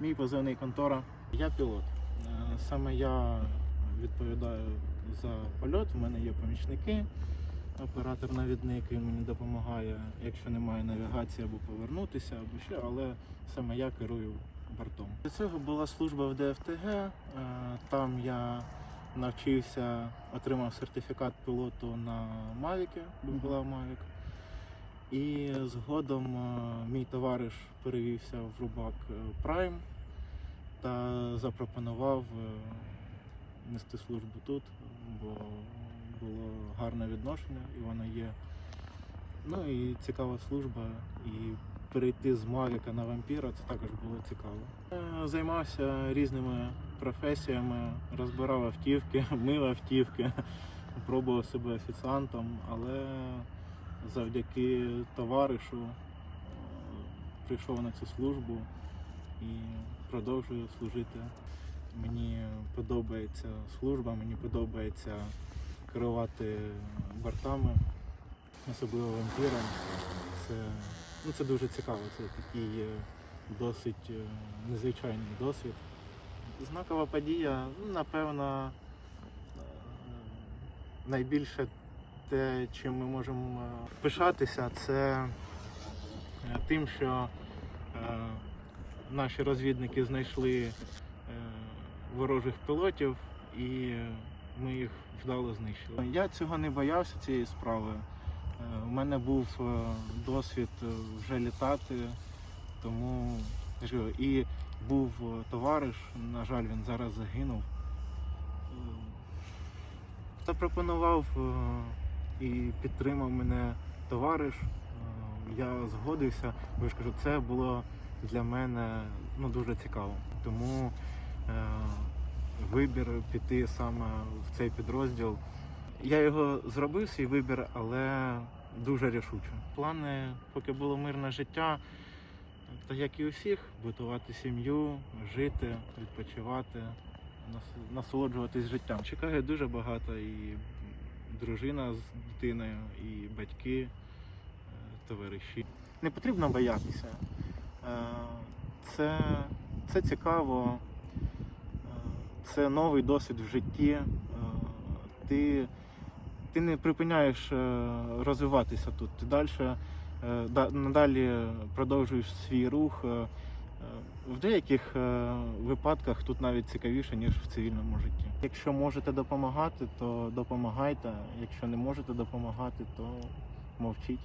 Мій позивний контора. Я пілот. Е, Саме я відповідаю за польот. У мене є помічники, оператор-навідник, він мені допомагає, якщо немає навігації або повернутися, або ще, але саме я керую бортом. До цього була служба в ДФТГ. е, Там я навчився, отримав сертифікат пілоту на Мавіки, бо була Мавік. І згодом е, мій товариш перевівся в Рубак е, Прайм та запропонував е, нести службу тут, бо було гарне відношення і воно є. Ну і цікава служба. І перейти з Мавіка на вампіра це також було цікаво. Займався різними професіями, розбирав автівки, мив автівки, пробував себе офіціантом, але завдяки товаришу е, прийшов на цю службу і продовжую служити. Мені подобається служба, мені подобається керувати бортами, особливо вампіром. Це, ну, це дуже цікаво, це такий е, досить е, незвичайний досвід. Знакова подія, ну, напевно, найбільше те, чим ми можемо е, пишатися, це е, тим, що е, наші розвідники знайшли ворожих пілотів і ми їх вдало знищили. Я цього не боявся цієї справи. У мене був досвід вже літати, тому і був товариш, на жаль, він зараз загинув. Запропонував і підтримав мене товариш. Е, Я згодився, бо я ж кажу, це було для мене ну, дуже цікаво. Тому е, вибір піти саме в цей підрозділ. Я його зробив свій вибір, але дуже рішуче. Плани, поки було мирне життя, так як і у всіх, будувати сім'ю, жити, відпочивати, насолоджуватись життям. Чекає дуже багато і дружина з дитиною, і батьки, е, товариші. Не потрібно боятися. Е, Це, це цікаво, е, це новий досвід в житті. Ти, ти не припиняєш розвиватися тут. Ти далі, надалі продовжуєш свій рух. Е, В деяких е, випадках тут навіть цікавіше, ніж в цивільному житті. Якщо можете допомагати, то допомагайте. Якщо не можете допомагати, то мовчіть.